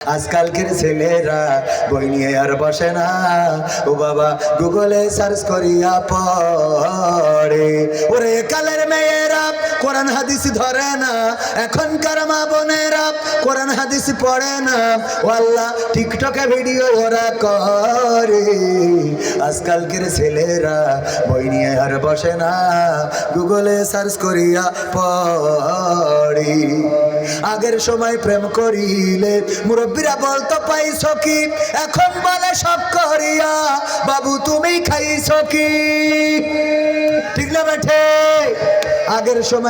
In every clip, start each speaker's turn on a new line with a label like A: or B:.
A: আজকালকের ছেলেরা বই নিয়ে আর বসে না। ও বাবা গুগলে সার্চ করিয়া পড়ে। ওরে কালের মেয়েরা কোরআন হাদিস ধরে না। এখনকার মা বোনেরা কোরআন হাদিস পড়ে না। আল্লাহ টিকটকে ভিডিও ওরা করে। আজকালকের ছেলেরা বই নিয়ে আর বসে না। গুগলে সার্চ করিয়া পড়ে। আগের সময় প্রেম করিলে মুরব্বীরা বলতো, পাইছ কি? এখন বলে সব করিয়া। বাবু, তুমি খাইছ কি? ঠিক না আগের সময়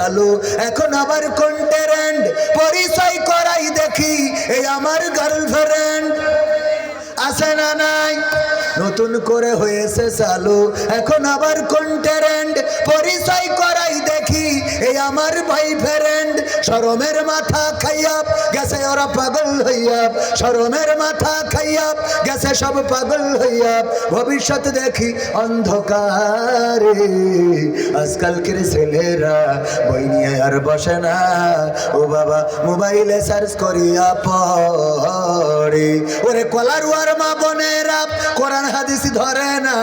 A: চালু এখন আবার কোন ট্যারেন্ট পরিচয় করাই দেখি এই আমার গার্লফ্রেন্ড আছে না নাই? নতুন করে হয়েছে চালু। এখন আবার কোন ট্রেন্ড পরিচয় করাই দেখি, এই আমার ভাই ফ্রেন্ড শরমের মাথা খাইয়া গেছে, ওরা পাগল হইয়া। শরমের মাথা খাইয়া গেছে, সব পাগল হইয়া। ভবিষ্যৎ দেখি অন্ধকারে। আজকালকের ছেলেরা বই নিয়ে আর বসে না। ও বাবা, মোবাইলে সার্চ করিয়া পড়ে। ওরে কলারুয়ার মা বোনেরা, কোরআন হাদিস ধরে না।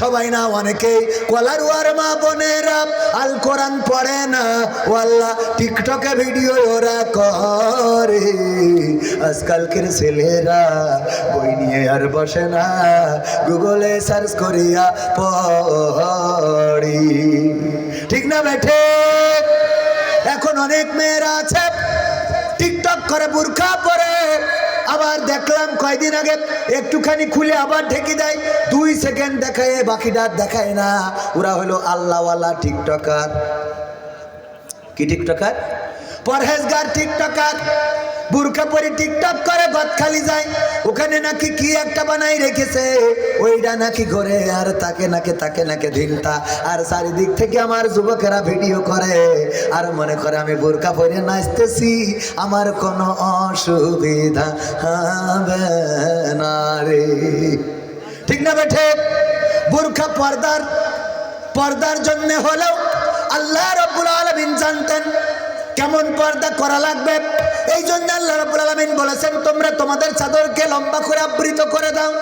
A: সবাই না অনেকেই কলারুয়ার মা বোনেরা, আল কোরআন পড়ে না। ও আল্লাহ টিকটকে ভিডিও ওরা করে। আজকালকের ছেলেরা বই নিয়ে আর বসে না। গুগলে সার্চ করিয়া পড়ি। ঠিক না বেঠে এখন অনেক মেয়েরা আছে, টিকটক করে বুরখা পরে। আবার দেখলাম কয়দিন আগে একটুখানি খুলে আবার ঢেকে দেয়, দুই সেকেন্ড দেখায়, বাকিটা দেখায় না। ওরা হলো আল্লাহওয়ালা টিকটকার। কি টিকটকার? পরহেজগার টিকটকার। বুরখা পরে টিকটক করে গদ খালি যায়। ওখানে নাকি কি একটা বানাই রেখেছে? ওইটা নাকি ঘরে, আর তাকে নাকি তাকে নাকি ঢিলতা। আর চারিদিক থেকে আমার যুবকেরা ভিডিও করে। আর মনে করে আমি বুরখা পরে নাচতেছি। আমার কোনো অসুবিধা হবে না রে। ঠিক না বেঠে বুরখা পর্দার পর্দার জন্য হলেও আল্লাহ রব্বুল আলমিন জানতেন কেমন পর্দা করা লাগবে? এই জন্য আল্লাহ বলেছেন, তোমরা তোমাদের চাদরকে লম্বা করে আবৃত করে দাও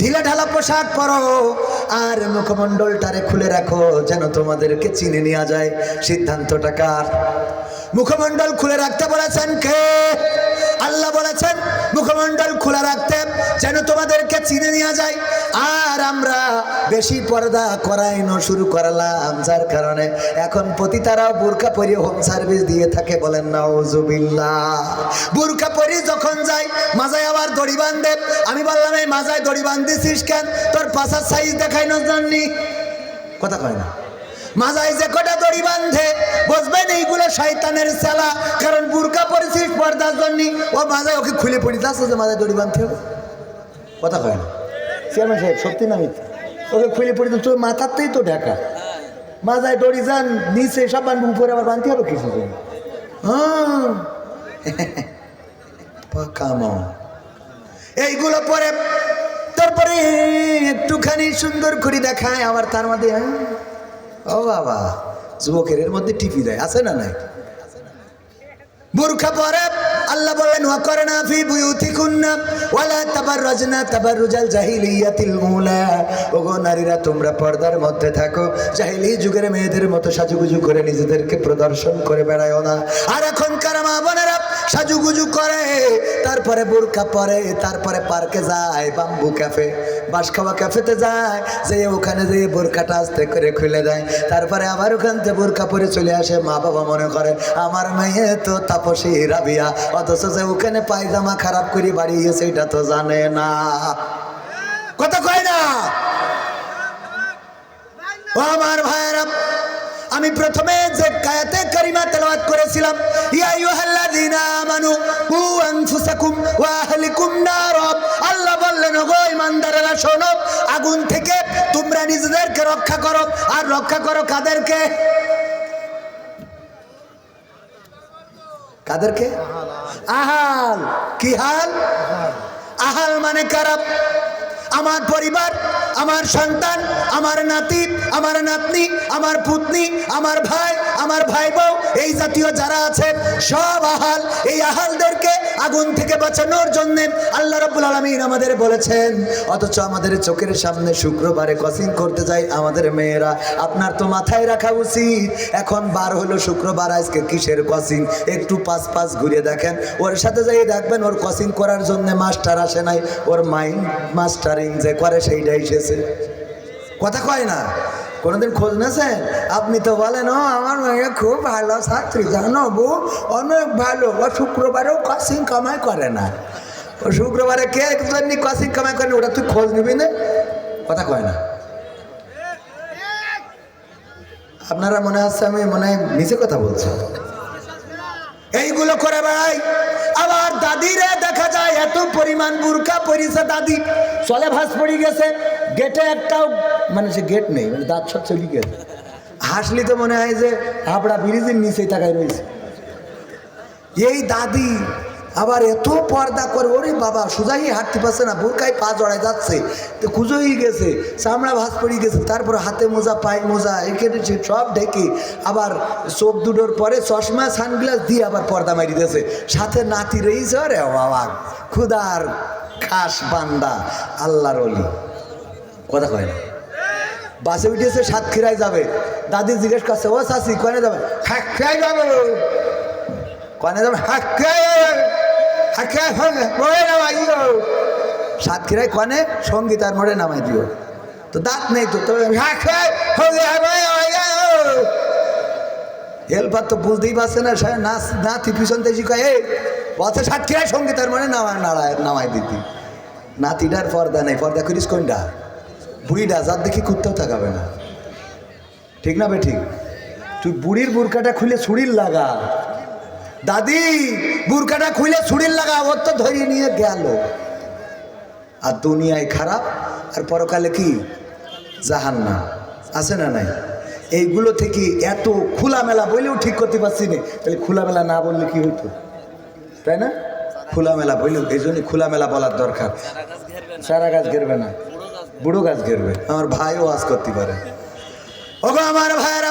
A: ঢিলা ঢালা পোশাক পরো, আর মুখমণ্ডলটারে খুলে রাখো যেন তোমাদেরকে চিনে নেওয়া যায়। সিদ্ধান্তটা কার? মুখমণ্ডল খুলে রাখতে বলেছেন কে? আল্লাহ বলেছেন মুখমণ্ডল খোলা রাখতে যেন তোমাদেরকে চিনে নেওয়া যায়। আর আমরা বেশি পর্দা করাইনো শুরু করলাম, যার কারণে এখন পতিতারাও বোরকা পরি হোম সার্ভিস দিয়ে থাকে বলেন না ওজুবিল্লা বোরকা পরি যখন যাই মাজায় আবার দড়ি বান্ধে আমি বললাম, এই মাজায় দড়ি বান্ধিছিস কেন? তোর পাশার সাইজ দেখাইনো জাননি? কথা কয় না। মাজায় যে কটা দড়ি বান্ধে বুঝবেন এইগুলো শয়তানের সেলা কারণ বুরকা পরিচিস পর্দার জন্য। ও মাজায় ওকে খুলে পড়ি আসছে যে মাজায় দড়ি বাঁধতে হবে। কথা কয় না। চেয়ারম্যান সাহেব, সত্যি না মিথ্যা? ওকে খুলে পড়ি তোর মাথাতেই তো ঢাকা। মাজায় দড়ি যান, নিচে সব বানবো উপরে আবার বাঁধতে হবে কিছু জন্য হ্যাঁ। পাকামো এইগুলো পরে, তারপরে একটুখানি সুন্দর করে দেখায় আবার তার মধ্যে হ্যাঁ? ও বাবা, যুবকের এর মধ্যে টিপি দেয়, আছে না নাই? বুরখা পরে আল্লাহ বললেন ওয়াকরনা ফি ওয়ালা তাবাররাজনা তাবাররুজাল জাহিলিয়াতিল উলা। ওগো নারীরা, তোমরা পর্দার মধ্যে থাকো, জাহিলি যুগের মেয়েদের মতো সাজুগুজু করে নিজেদেরকে প্রদর্শন করে বেড়ায়ও না। আর এখনকার মা বোনেরা সাজুগুজু করে, তারপরে বুরকা পরে, তারপরে পার্কে যায় বাম্বু ক্যাফে বাঁশখাওয়া ক্যাফেতে যায় যে ওখানে যেয়ে বোরকাটা আস্তে করে খুলে দেয়। তারপরে আবার ওখান থেকে বোরকা পরে চলে আসে, মা বাবা মনে করে, আমার মেয়ে তো তাপসী রাবিয়া, অথচ যে ওখানে পায়জামা খারাপ করে বাড়িয়েছে এটা তো জানে না। কথা কয় না? ও আমার ভাইয়েরা আমি প্রথমে যে কায়াতে কারিমা তেলাওয়াত করেছিলাম। ইয়া আইয়ুহাল্লাযীনা আমানু, কু আনফুসাকুম ওয়া আহলিকুম নার। আল্লাহ বললেন গো ইমানদারেরা শোনো, আগুন থেকে তোমরা নিজেদেরকে রক্ষা করো। আর রক্ষা করো কাদেরকে? কাদেরকে? আহাল। কি হাল? আহাল মানে কারাপ আমার পরিবার, আমার সন্তান, আমার নাতি, আমার নাতনি, আমার পুতনি, আমার ভাই আমার ভাই বউ এই জাতীয় যারা আছে, সব আহাল, এই আহালদেরকে আগুন থেকে বাঁচানোর জন্য আল্লাহ রব্বুল আলমিন আমাদের বলেছেন, অথচ আমাদের চোখের সামনে শুক্রবারে কসিং করতে যাই আমাদের মেয়েরা, আপনার তো মাথায় রাখা উচিত, এখন বার হলো শুক্রবার, আজকে কিসের কসিং একটু পাঁচ পাঁচ ঘুরে দেখেন, ওর সাথে যাই দেখবেন, ওর কসিং করার জন্য মাস্টার আসে নাই, ওর মাইন্ড মাস্টারিং যে করে সেইটা এসেছে কথা কয় না? কোনোদিন খোঁজ নেছেন আপনি তো বলেন, ও, আমার মেয়ে খুব ভালো ছাত্রী, জানো বউ? অনেক ভালো। ও শুক্রবারেও কসিং কামাই করে না। ও শুক্রবারে কে জন্য কসিং কামাই করে ওটা তুই খোঁজ নিবি না। কথা কয় না? আপনারা মনে হচ্ছে আমি মনে হয় নিচে কথা বলছি এইগুলো করে বেড়াই আবার দাদিরে দেখা যায় এত পরিমাণ বুরকা পরিছে দাদি। চলে ভাস পড়ে গেছে। গেটে একটাও মানে সে গেট নেই মানে দাঁত সব চলে গেছে। হাসলি তো মনে হয় যে হাবড়া ব্রিজের নিচেই টাকায় রয়েছে। এই দাদি আবার এত পর্দা করে, ওরে বাবা, সোজাই হাঁটতে পারছে না, বুরকায় পা জড়ায় যাচ্ছে। তো কুজোই গেছে, চামড়া ভাস পড়ে গেছে, তারপর হাতে মোজা, পায়ে মোজা, এখানে সব ঢেকে আবার চোখ দুটোর পরে চশমা, সানগ্লাস দিয়ে আবার পর্দা মারি দিয়েছে। সাথে নাতি রয়েছে রে বাবা খুদার খাস বান্দা, আল্লাহর অলি কথা কয় না। বাসে উঠেছে সাতক্ষীরায় যাবে। দাদি জিজ্ঞেস করছে, ও শাসি কনে যাবে? সাতক্ষীরায় যাবে। কনে যাবে? সঙ্গে মোড়ে নামাই দিও সাতক্ষীরায় কনে সঙ্গীতার মোড়ে নামাই দিও। তো দাঁত নেই তো তবে হেল্পার তো বুঝতেই পারছে না নাচ, নাতি পিছন তেজি কয় এই, বলছে সাতক্ষীরায় সঙ্গীতার মোড়ে নামা, নাড়ায়, নামাই দিতি। নাতিটার পর্দা নেই, পর্দা করিস কোনটা? বুড়িটা, যার দেখি কুত্তাও তাকাবে না। ঠিক না বে ঠিক? তুই বুড়ির বুরকাটা খুলে ছুরির লাগা। দাদি, বুরকাটা খুলে ছুরির লাগা ওর তো ধরিয়ে নিয়ে গেল। আর দুনিয়ায় খারাপ, আর পরকালে কি? জাহান্না আছে না নাই? এইগুলো থেকে এত খোলামেলা বলেও ঠিক করতে পারছি না। তাহলে খোলামেলা না বললে কি হতো তাই না? খোলামেলা বললেও এই জন্যই খোলামেলা বলার দরকার। সারা গাছ ঘেরবে না। বুড়ো গাছ ঘেরবে। আমার ভাইও আজ করতে পারে। ওগো আমার ভাইরা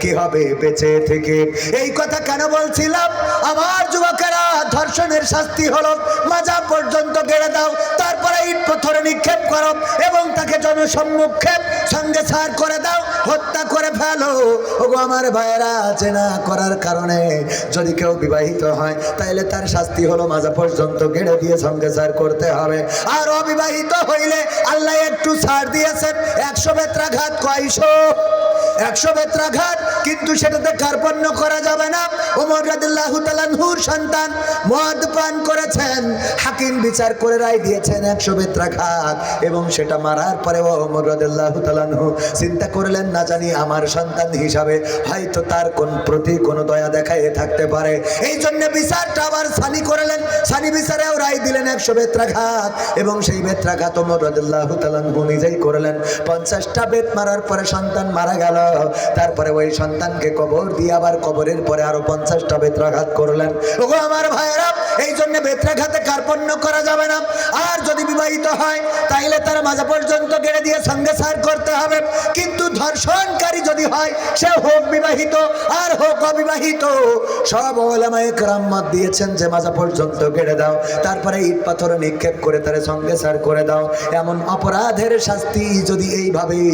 A: কি হবে বেঁচে থেকে? এই কথা কেন বলছিলাম? আমার যুবকেরা, ধর্ষণের শাস্তি হলো। মাজা পর্যন্ত গেড়ে দাও, তারপরে ইট পাথরে নিক্ষেপ করো এবং তাকে জনসম্মুখে সঙ্গে সার করে দাও, হত্যা করে ফেলো। ওগো আমার ভাইয়েরা, চেনা করার কারণে যদি কেউ বিবাহিত হয়, তাইলে তার শাস্তি হলো মাজা পর্যন্ত গেড়ে দিয়ে সঙ্গে সার করতে হবে। আর অবিবাহিত হইলে আল্লাহ একটু ছাড় দিয়েছেন। একশো বেত্রাঘাত কয়শো? একশো বেত্রাঘাত কিন্তু সেটাতে কার্পণ্য করা যাবে না। ওমর রাদিল্লাহু তালানহুর সন্তান মদ পান করেছেন। হাকিম বিচার করে রায় দিয়েছেন একশো বেত্রাঘাত। এবং সেটা মারার পরে ওমর রাদিল্লাহু তালানহু চিন্তা করলেন, না জানি আমার সন্তান হিসাবে হয়তো তার কোন প্রতি কোনো দয়া দেখায় থাকতে পারে। এই জন্য বিচারটা আবার সানি করলেন। সানি বিচারেও রায় দিলেন একশো বেত্রাঘাত। এবং সেই বেত্রাঘাত ওমর রাদিল্লাহু তালানহু নিজেই করলেন। পঞ্চাশটা বেত মারার পরে সন্তান মারা গেল। তারপরে ওই সন্তানকে কবর দিয়ে আবার কবরের পরে আরও পঞ্চাশটা বেত্রাঘাত করলেন। ওগো আমার ভাইয়েরা এই জন্য বেত্রাঘাতে কার্পণ্য করা যাবে না। আর যদি বিবাহিত হয়, তাইলে তার মাঝে পর্যন্ত গেড়ে দিয়ে সঙ্গে সার করতে হবে। কিন্তু ধর্ষণকারী যদি হয়, সে হোক বিবাহিত আর হোক অবিবাহিত। সব ওলামায়ে কেরাম মত দিয়েছেন যে মাজা পর্যন্ত কেড়ে দাও, তারপরে ইট পাথর নিক্ষেপ করে তার সঙ্গে সার করে দাও। এমন অপরাধের শাস্তি যদি এইভাবেই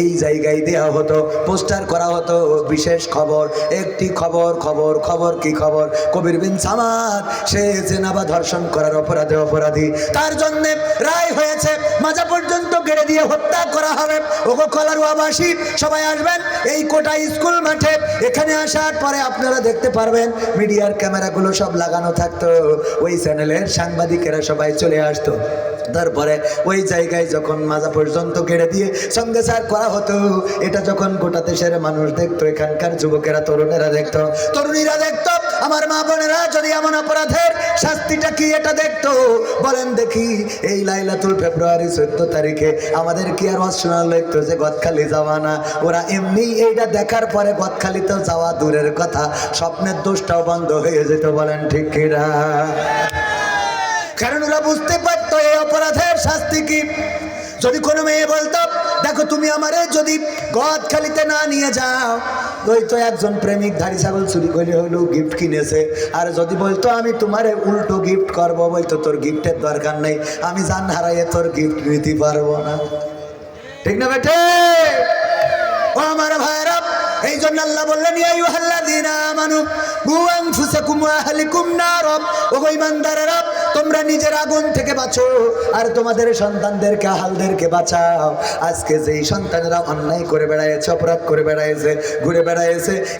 A: এই জায়গায় দেওয়া হতো, পোস্টার করা হতো বিশেষ খবর, একটি খবর খবর খবর কি খবর? কবির বিন সামাদ, সে জেনা বা ধর্ষণ করার অপরাধে অপরাধী। তার জন্য রায় হয়েছে, মাজা পর্যন্ত গেড়ে দিয়ে হত্যা করা হবে। ওগো কলারু আবাসী, সবাই আসবেন, এই কোটা স্কুল মাঠে। এখানে আসার পরে আপনারা দেখতে পারবেন, মিডিয়ার ক্যামেরাগুলো সব লাগানো থাকতো। ওই চ্যানেলের সাংবাদিকেরা সবাই চলে আসতো। তারপরে ওই জায়গায় যখন মাজা পর্যন্ত কেড়ে দিয়ে সঙ্গে সার করা হতো, এটা যখন গোটা দেশের মানুষ দেখতো, এখানকার যুবকেরা, তরুণেরা দেখতো, তরুণীরা দেখতো, আমার মা বোনেরা যদি এমন অপরাধের শাস্তিটা কি এটা দেখতো? বলেন দেখি, এই লাইলাতুল ফেব্রুয়ারি চোদ্দ তারিখে আমাদের কি আর অশোনাল লিখতো যে গদখালি যাওয়া না ওরা এমনি এইটা দেখার পরে গদখালি তো যাওয়া দূরের কথা, স্বপ্নের দোষটাও বন্ধ হয়ে যেত, বলেন ঠিক কিনা? কারণ ওরা বুঝতে এই অপরাধের শাস্তি কি? যদি কোনো মেয়ে বলতো, দেখো তুমি আমারে যদি গদ খালিতে না নিয়ে যাও ওই তো একজন প্রেমিক ধাড়ি ছাগল চুরি করে হলেও গিফট কিনেছে। আর যদি বলতো, আমি তোমারে উল্টো গিফট করব বলতো তোর গিফটের দরকার নেই, আমি জান হারাইয়ে তোর গিফট নিতে পারব না। ঠিক না বেটে ও আমার ভাইরা এই জন্য আল্লাহ বললেন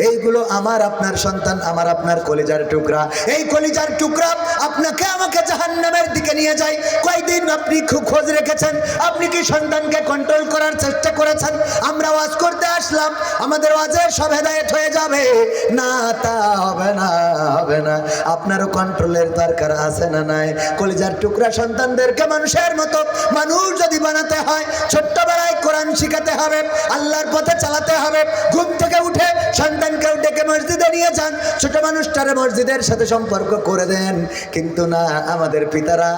A: এইগুলো আমার, আপনার সন্তান, আমার, আপনার কলিজার টুকরা। এই কলিজার টুকরা আপনাকে আমাকে জাহান্নামের দিকে নিয়ে যায়। কয়দিন আপনি খোঁজ রেখেছেন? আপনি কি সন্তানকে কন্ট্রোল করার চেষ্টা করেছেন? আমরা ওয়াজ করতে আসলাম, আমাদের ওয়াজের সব হেদায়েত হয়ে যাবে। না, তা হবে না হবে না। আপনারও কন্ট্রোলের দরকার আছে না নাই? কলিজার টুকরা সন্তানদেরকে মানুষের মতো মানুষ যদি বানাতে হয়, ছোট্টবেলায় কোরআন শিখাতে হবে, আল্লাহর পথে চালাতে হবে, ঘুম থেকে উঠে সন্তানকেও ডেকে মসজিদে নিয়ে যান, ছোট মানুষটারে মসজিদের সাথে সম্পর্ক করে দেন। কিন্তু না, আমাদের পিতারা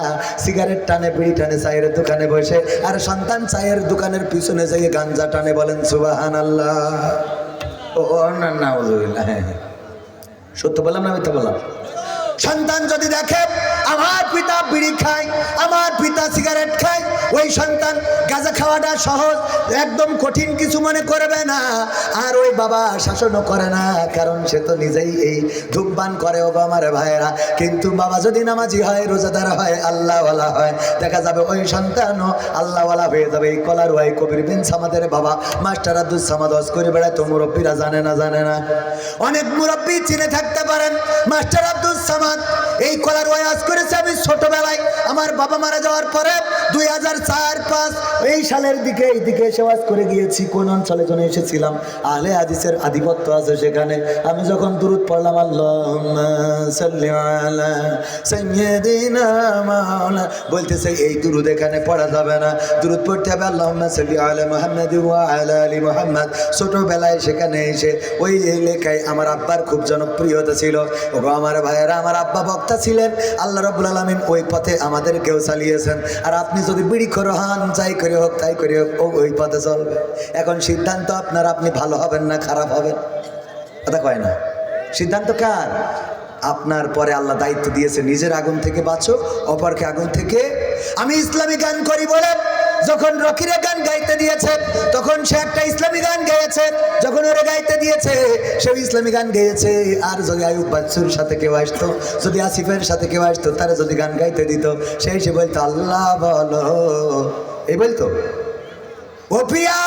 A: সিগারেট টানে, বিড়ি টানে, চায়ের দোকানে বসে, আর সন্তান চায়ের দোকানের পিছনে যেয়ে গাঞ্জা টানে বলেন সুবাহান আল্লাহ ও না না হ্যাঁ হ্যাঁ। সত্য বললাম না মিথ্যা বললাম সন্তান যদি দেখে, আমার পিতা বিড়ি খায়, আমার পিতা সিগারেট খায়, ওই সন্তান গাঁজা খাওয়াটা সহজ, একদম কঠিন কিছু মনে করবে না। আর ওই বাবা শাসনও করে না, কারণ সে তো নিজেই এই ধূপবান করে ও আমার ভাইয়েরা। কিন্তু বাবা যদি নামাজি হয়, রোজাদার হয়, আল্লাহওয়ালা হয়, দেখা যাবে ওই সন্তানও আল্লাহওয়ালা হয়ে যাবে। এই কলার ওয়াই কবির বিন সামাদের বাবা, মাস্টার আব্দুল সামাদ হজ করে বেড়ায় তো মুরব্বীরা জানে না জানে না। অনেক মুরব্বী চিনে থাকতে পারেন, মাস্টার আব্দুল সামাদ এই কলার ওয়াজ করেছে আমি ছোটবেলায়। আমার বাবা মারা যাওয়ার পরে দুই হাজার চার, পাঁচ, এই সালের দিকে, এই দিকে এসে ওয়াজ করে গিয়েছি, কোন অঞ্চলে জন্য এসেছিলাম। আলে হাদিসের আধিপত্য আছে সেখানে। আমি যখন দূরত পড়লাম, আল্লাহুম্মা সাল্লি আলা সাইয়্যিদিনা মাওলা। বলতেছে, এই এখানে পড়া যাবে না। পড়তে হবে সাল্লি আলা মুহাম্মাদ আলা ছোটবেলায় সেখানে এসে ওই এলাকায় আমার আব্বার খুব জনপ্রিয়তা ছিল। ওগো আমার ভাইয়েরা, আমার আব্বা বক্তা ছিলেন, আল্লাহ রব্বুল আলামিন ওই পথে আমাদেরকেও চালিয়েছেন। আর আপনি যদি বিড়ি করে যাই করে হোক, তাই করে হোক, ও ওই পথে চলবে। এখন সিদ্ধান্ত আপনার, আপনি ভালো হবেন না খারাপ হবেন? কথা কয় না। সিদ্ধান্ত কার? আপনার পরে আল্লাহ দায়িত্ব দিয়েছে, নিজের আগুন থেকে বাঁচো অপরকে আগুন থেকে আমি ইসলামী গান করি বলে যখন রকিরে গান গাইতে দিয়েছে, তখন সে একটা ইসলামী গান গেয়েছে যখন ওরে গাইতে দিয়েছে সে ইসলামী গান গেয়েছে আর যদি আয়ুব বাচ্চুর সাথে কেউ আসতো, যদি আসিফের সাথে কেউ আসতো, তারা যদি গান গাইতে দিত, সেই সে বলতো, আল্লাহ বলো। এই বলতো? ও পিয়া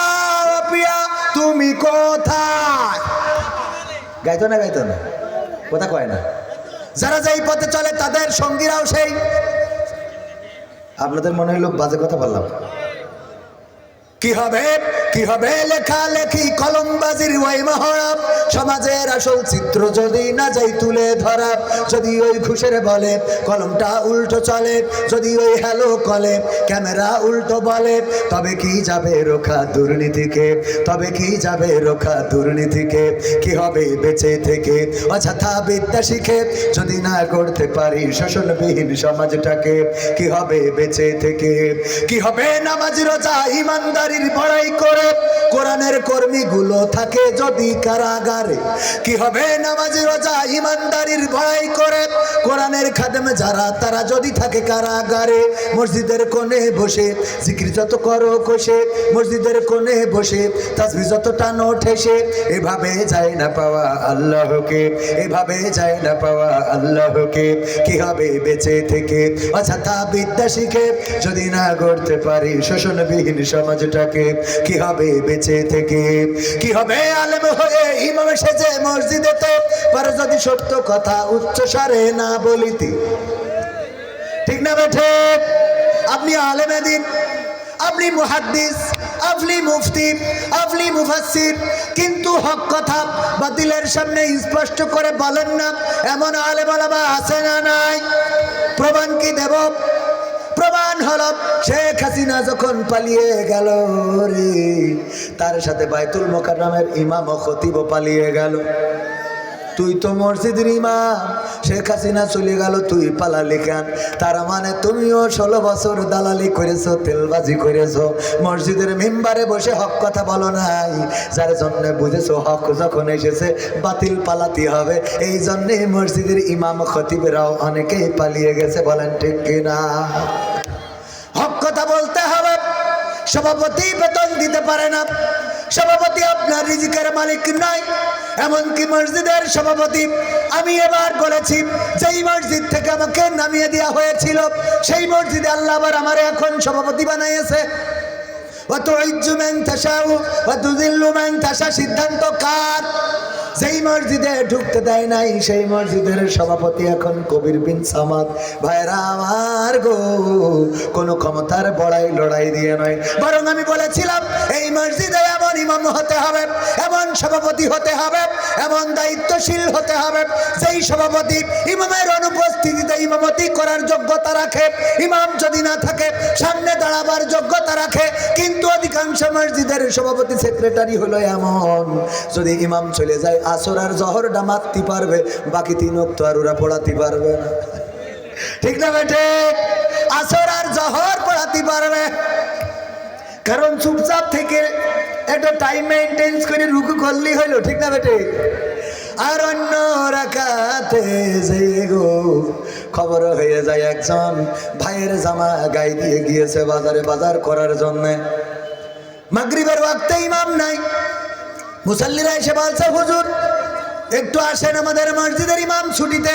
A: ও পিয়া, তুমি কোথায়? গাইতো না গাইতো না? কথা কয় না। যারা যেই পথে চলে, তাদের সঙ্গীরাও সেই। আপনাদের মনে হইল বাজে কথা বললাম? কি হবে? কি হবে? লেখা লেখি কলমবাজির ওই সমাজের আসল চিত্র যদি না যাই তুলে যদি ওই ঘুষের বলে কলমটা উল্টো চলে, যদি ওই হ্যালো কলে ক্যামেরা উল্টো বলে, তবে কি যাবে রোখা দুর্নীতিকে? তবে কি যাবে রোখা দুর্নীতিকে? কি হবে বেঁচে থেকে? অযথা বিদ্যা শিখে যদি না করতে পারি শোষণবিহীন সমাজটাকে, কি হবে বেঁচে থেকে? কি হবে নামাজ, রোজা ইমানদার ইমানদারির ভাড়াই করে কোরআনের কর্মীগুলো থাকে যদি কারাগারে। কি হবে? নামাজি, রোজা, ইমানদারির বড়াই করে। কোরআনের খাদেমে যারা, তারা যদি থাকে কারাগারে, মসজিদের কোণে বসে জিকির যত করো কষে, মসজিদের কোণে বসে তাসবি যত টানো ঠেসে এভাবে যায় না পাওয়া আল্লাহকে, এভাবে যায় না পাওয়া আল্লাহকে। কি হবে বেঁচে থেকে? অযথা বিদ্যা শিখে যদি না করতে পারি শোষণবিহীন সমাজটাকে, কি হবে বেঁচে থেকে। কি হবে আলেম হয়ে ইমাম সেজে মসজিদেতে পারে যদি সত্য কথা না বলিতে। ঠিক না বেঠে আপনি আলেমে দিন আপনি মুহাদ্দিস মুফতি, আপনি মুফাসসির, কিন্তু হক কথা বাতিলের সামনে স্পষ্ট করে বলেন না, এমন আলেম আলামা আছে না নাই? প্রমাণ কি দেব? প্রমাণ হল, শেখ হাসিনা যখন পালিয়ে গেল রে, তার সাথে বাইতুল মোকাররমের ইমাম ও খতিব পালিয়ে গেল। তুই তো মসজিদের ইমাম, শেখ হাসিনা চলে গেল, তুই পালালি কেন তার মানে তুমিও ষোলো বছর দালালি করেছ, তেলবাজি করেছ, মসজিদের মেম্বারে বসে হক কথা বলো নাই। যার জন্য বুঝেছ, হক যখন এসেছে, বাতিল পালাতে হবে। এই জন্যে মসজিদের ইমাম খতিবেরাও অনেকেই পালিয়ে গেছে, বলেন ঠিক কিনা? হক কথা বলতে হবে, সভাপতি বেতন দিতে পারে না। সভাপতি আপনার রিজিকের মালিক নাই, এমনকি মসজিদের সভাপতি আমি এবার বলেছি, যেই মসজিদ থেকে আমাকে নামিয়ে দেওয়া হয়েছিল, সেই মসজিদে আল্লাহ আবার আমার এখন সভাপতি বানাইয়েছে। সিদ্ধান্ত কার? যেই মসজিদে ঢুকতে দেয় নাই, সেই মসজিদের সভাপতি এখন কবির বিন সামাদ। ভাইরা আমার গো, কোনো ক্ষমতার বড়াই লড়াই দিয়ে নয়। বরং আমি বলেছিলাম, এই মসজিদে এমন ইমাম হতে হবে, এমন সভাপতি হতে হবে, এমন দায়িত্বশীল হতে হবে, যেই সভাপতি ইমামের অনুপস্থিতিতে ইমামতি করার যোগ্যতা রাখে। ইমাম যদি না থাকে, সামনে দাঁড়াবার যোগ্যতা রাখে। কিন্তু অধিকাংশ মসজিদের সভাপতি, সেক্রেটারি হলো এমন। যদি ইমাম চলে যায় আসর আর জহরটা মারতে পারবে, বাকি তিন তো আর ওরা পড়াতে পারবে না। ঠিক না বেটে আসর আর জহর পড়াতে পারবে। কারণ চুপচাপ থেকে একটা টাইম মেনটেন্স করে রুকু করলেই হইল ঠিক না বেটে আর অন্য রাখাতে গো, খবর হয়ে যায় একজন ভাইয়ের জামা গায়ে দিয়ে গিয়েছে বাজারে বাজার করার জন্যে। মাগরিবের ওয়াক্তে ইমাম নাই। মুসাল্লিরা এসে বলছে, হুজুর, একটু আসেন আমাদের মসজিদের ইমাম ছুটিতে।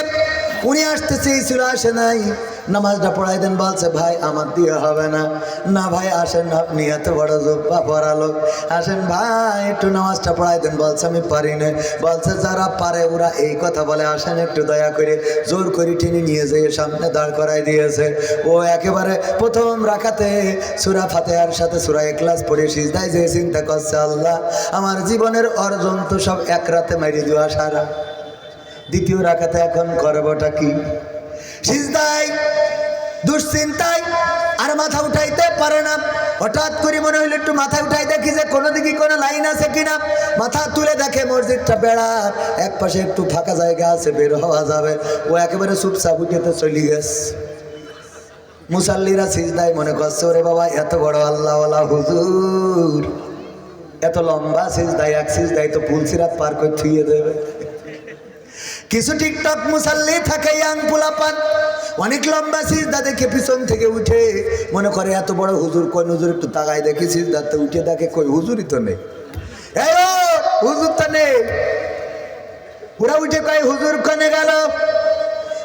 A: উনি আসতে চেয়েছিল আসে নাই। নামাজটা পড়াই দেন, বলছে, ভাই, আমার দিয়ে হবে না। না ভাই, আসেন আপনি এত বড় জোব্বা পড়ালো আসেন ভাই, একটু নামাজটা পড়াই দেন। বলছে, আমি পারি না। বলছে, যারা পারে, ওরা এই কথা বলে, আসেন একটু দয়া করে। জোর করে টেনে নিয়ে যেয়ে সামনে দাঁড় করাই দিয়েছে। ও একেবারে প্রথম রাখাতে সুরা ফাতেহার সাথে সুরা ক্লাস পড়ে সিজদায় যে চিন্তা করছে, আল্লাহ, আমার জীবনের অর্জন তো সব এক রাতে মারি দেওয়া সারা। দ্বিতীয় রাখাতে এখন করবটা কি? সিজদায়, দুশ্চিন্তায় আর মাথা উঠাইতে পারে না। হঠাৎ করে মনে হইল একটু মাথা উঠাই দেখি যে কোনো দিকে কোনো লাইন আছে কিনা। মাথা তুলে দেখে মসজিদটা বেড়ার এক পাশে একটু ফাঁকা জায়গা আছে, বের হওয়া যাবে। ও একেবারে চুপচাপ উঠেতে চলে গেছে। মুসাল্লিরা সিজদায় মনে করছে, ওরে বাবা, এত বড় আল্লাহওয়ালা হুজুর। এত লম্বা সিজদায়, এক সিজদায় তো পুলসিরাত পার করে থুয়ে দেবে। কিছু টিকটক মুসাল্লি থাকে ইয়াং পোলাপান। অনেক লম্বা সিজদা দেখে পিছন থেকে উঠে। মনে করে এত বড় হুজুর কয় হুজুর একটু তাকায় দেখি সিজদাতে। উঠে দেখে কই হুজুরই তো নেই। হুজুর তো নেই। ওরা উঠে কয়, হুজুর কনে গেল?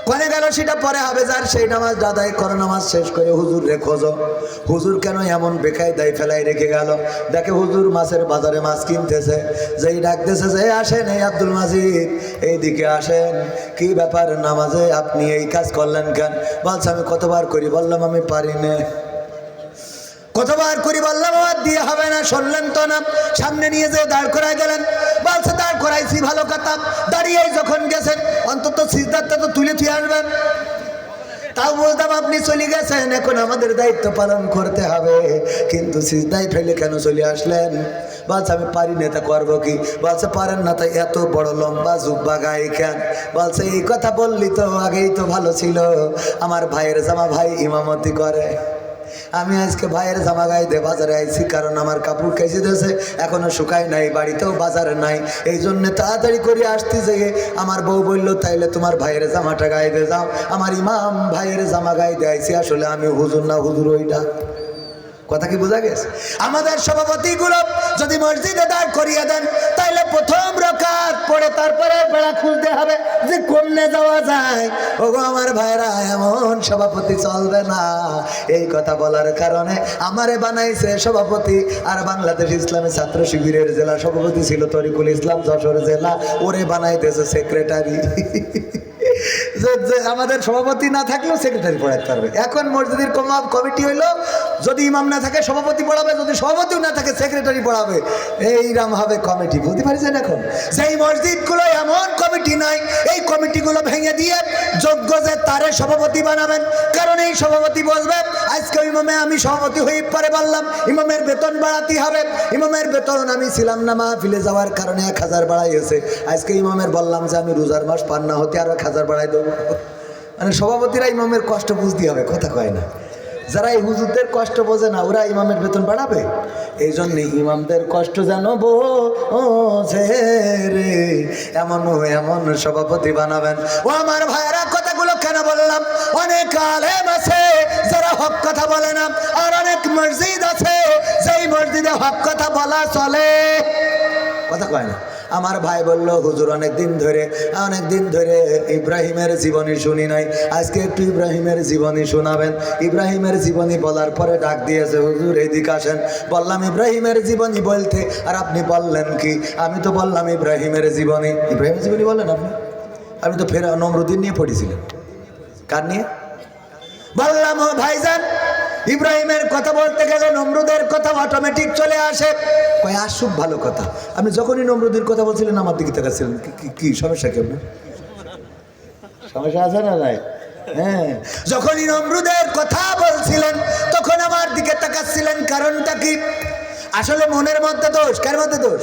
A: কনে গেল সেটা পরে হবে, যার সেই নামাজ দাদাই করে, নামাজ শেষ করে হুজুর রে খোঁজো। হুজুর কেন এমন বেকায় দায় ফেলাই রেখে গেল? দেখে হুজুর মাছের বাজারে মাছ কিনতেছে, যেই ডাকতেছে যে, আসেন এই আব্দুল মাজিদ, এইদিকে আসেন। কি ব্যাপার নামাজে? আপনি এই কাজ করলেন কেন? বলছে, আমি কতবার করি? বললাম, আমি পারি না। কতবার করি বললাম দিয়ে হবে না, শুনলেন তো না। সামনে নিয়ে যেয়ে দাঁড় করাই গেলেন। বলছে, দাঁড় করাইছি, ভালো কথা। দাঁড়িয়ে যখন গেছেন, অন্তত সিজদারটা তো তুলে তুই আসবেন। তাও বলতাম, আপনি চলে গেছেন, এখন আমাদের দায়িত্ব পালন করতে হবে। কিন্তু সিজদাই ফেলে কেন চলে আসলেন? বলছে, আমি পারি না, তা করব কি? বলছে, পারেন না তাই এত বড় লম্বা জুব্বা গায়ে কেন? বলছে, এই কথা বললি তো আগেই তো ভালো ছিল। আমার ভাইয়ের জামা ভাই ইমামতি করে। আমি আজকে ভাইয়ের জামা দে বাজারে আইছি, কারণ আমার কাপড় কেঁচে দিয়েছে এখনও শুকায় নাই, বাড়িতেও বাজারে নাই। এই জন্যে তাড়াতাড়ি করে আসতে যেয়ে আমার বউ বলল, তাইলে তোমার ভাইয়ের জামাটা দিয়ে যাও। আমার ইমাম ভাইয়ের জামা দিয়ে আইছি, আসলে আমি হুজুর না, হুজুর ওইটা। কথা কি বোঝা গেছে? আমাদের সভাপতি সভাপতিগুলো যদি মসজিদে দাঁড় করিয়ে দেন তাহলে প্রথম রকাত পড়ে তারপরে বেড়া খুলতে হবে যে কমনে যাওয়া যায়। ওগো আমার ভাইরা, এমন সভাপতি চলবে না। এই কথা বলার কারণে আমারে বানাইছে সভাপতি আর বাংলাদেশ ইসলামী ছাত্র শিবিরের জেলা সভাপতি ছিল তরিকুল ইসলাম যশোর জেলা। ওরে বানাইতেছে সেক্রেটারি যে আমাদের সভাপতি না থাকলেও সেক্রেটারি পড়াতে পারবে। এখন মসজিদের কমা কমিটি হইল, যদি ইমাম না থাকে, সভাপতি পড়াবে, যদি সভাপতিও না থাকে সেক্রেটারি পড়াবে। এইরাম হবে কমিটি, বুঝতে পারছেন এখন? সেই মসজিদগুলো এমন কমিটি নাই, এই কমিটিগুলো ভেঙে দিয়ে যোগ্য যে তারে সভাপতি বানাবেন। কারণ এই সভাপতি বসবে, আজকে ইমামে আমি সভাপতি হয়ে পরে বললাম, ইমামের বেতন বাড়াতে হবে। ইমামের বেতন আমি ছিলাম না মাহফিলে যাওয়ার কারণে এক হাজার বাড়াইছে আজকে ইমামের বললাম যে আমি রোজার মাস পান্না হতে আরও এক হাজার বাড়াই দেবো। মানে সভাপতিরা ইমামের কষ্ট বুঝতে হবে, কথা কয় না। যারা এই হুজুরদের কষ্ট বোঝে না, ওরা ইমামের বেতন বাড়াবে। এই জন্যে ইমামদের কষ্ট জানব রে। এমন এমন সভাপতি বানাবেন। ও আমার ভাইয়েরা, কথাগুলো কেন বললাম? অনেক আলেম আছে, যারা হক কথা বলে না, আর অনেক মসজিদ আছে, যেই মসজিদে হক কথা বলা চলে। কথা কয় না। আমার ভাই বলল, হুজুর অনেক দিন ধরে অনেক দিন ধরে ইব্রাহিমের জীবনী শুনি নাই। আজকে একটু ইব্রাহিমের জীবনী শোনাবেন। ইব্রাহিমের জীবনী বলার পরে ডাক দিয়েছে, হুজুর, এদিকে আসেন। বললাম, ইব্রাহিমের জীবনী বলতে, আর আপনি বললেন কি? আমি তো বললাম, ইব্রাহিমের জীবনী। ইব্রাহিমের জীবনী বললেন আপনি? আমি তো ফেরা নমরুদ্দিন নিয়ে পড়েছিলেন কার নিয়ে? বললাম ভাইজান ইব্রাহিমের কথা বলতে গেলে নমরুদের কথা অটোমেটিক চলে আসে। আসুক ভালো কথা। আপনি যখনই নমরুদের কথা বলছিলেন, আমার দিকে তাকাচ্ছিলেন। কি সমস্যা কি আপনার? সমস্যা আছে না নাই? হ্যাঁ। যখনই নমরুদের কথা বলছিলেন, তখন আমার দিকে তাকাচ্ছিলেন। কারণটা কি? আসলে মনের মধ্যে দোষ। কার মধ্যে দোষ?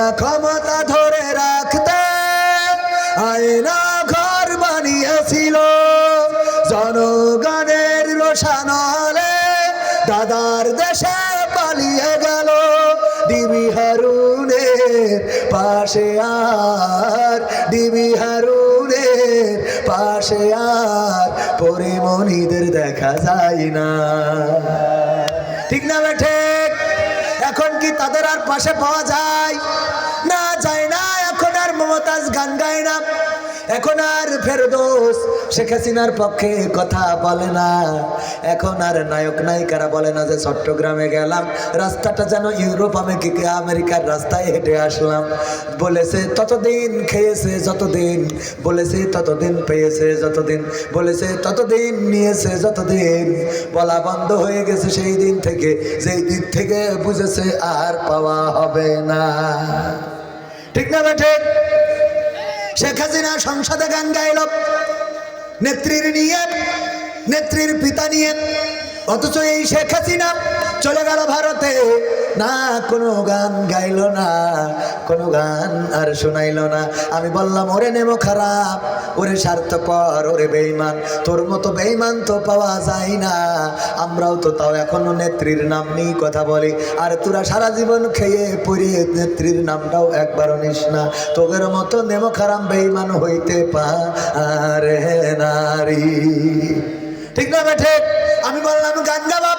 A: হাসিনা ক্ষমতা ধরে রাখতে। আয়না ঘর বানিয়েছিল। জনগণের রোশানলে দাদার দেশে পালিয়ে গেল। ডিবি হারুনের পাশে আর, ডিবি হারুনের পাশে আর, পরিমণিদের দেখা যায় না। ঠিক না বেঠে? কি তাদের আর পাশে পাওয়া যায়? না যায় না, এখন আর মমতাজ গান গায় না। এখন আর ফেরদোস শেখ হাসিনার পক্ষে কথা বলে না। এখন আর নায়ক নায়িকারা বলে না যে চট্টগ্রামে গেলাম, রাস্তাটা যেন ইউরোপ, আমেরিকা, আমেরিকার রাস্তায় হেঁটে আসলাম। বলেছে, ততদিন খেয়েছে, যতদিন। বলেছে, ততদিন পেয়েছে, যতদিন। বলেছে, ততদিন নিয়েছে, যতদিন। বলা বন্ধ হয়ে গেছে সেই দিন থেকে, যেই দিক থেকে বুঝেছে আর পাওয়া হবে না। ঠিক না বেঠে শেখ হাসিনা সংসদে গান গাইল। নেত্রীর নিয়ে নেত্রীর পিতা নিয়ে। অথচ এই শেখ হাসিনা চলে গেল ভারতে। না, কোনো গান গাইল না, কোনো গান আর শোনাইলো না। আমি বললাম, ওরে নেমো খারাপ, ওরে স্বার্থপর, ওরে বেইমান তোর মতো বেইমান তো পাওয়া যায় না। আমরাও তো তাও এখনও নেত্রীর নাম নিয়ে কথা বলি। আর তোরা সারা জীবন খেয়ে পড়িয়ে নেত্রীর নামটাও একবারও নিস না। তোদের মতো নেমো খারাপ বেইমান হইতে পারে নারী ঠিক না বেঠে আমি বললাম, গান গাবাব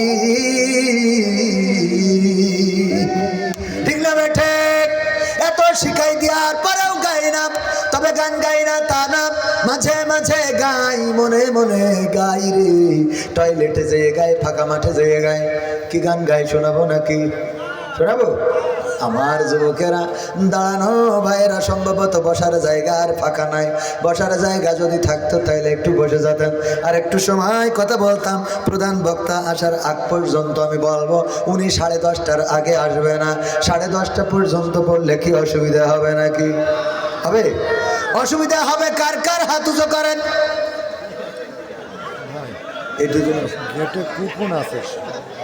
A: ঠিক বেঠে এত শিখাই দেওয়ার পরেও গাই না। তবে গান গাই না তা না, মাঝে মাঝে গাই, মনে মনে গাই রে। টয়লেটে যেয়ে গায়ে ফাঁকা মাঠে যেয়ে গায়ে কি গান গাই শোনাবো নাকি? শোনাবো? আমার যুবকেরা, দাঁড়ানো ভাইয়েরা, সম্ভবত বসার জায়গা আর ফাঁকা নাই। বসার জায়গা যদি থাকতো তাহলে একটু বসে যেতেন। আর একটু সময় কথা বলতাম। প্রধান বক্তা আসার আগ পর্যন্ত আমি বলব, উনি সাড়ে দশটার আগে আসবে না। সাড়ে দশটা পর্যন্ত পড়লে কি অসুবিধা হবে নাকি? হবে? অসুবিধা হবে কার কার হাত উঁচু করেন? এই জন্য
B: গেটে কুপন আছে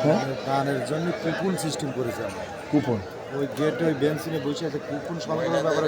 A: হ্যাঁ?
B: গানের জন্য কুপন সিস্টেম করেছে আমরা
A: কুপন
B: ওই গেটে ওই বেঞ্চিনে বসে আছে কুপন সংগ্রহের ব্যাপারে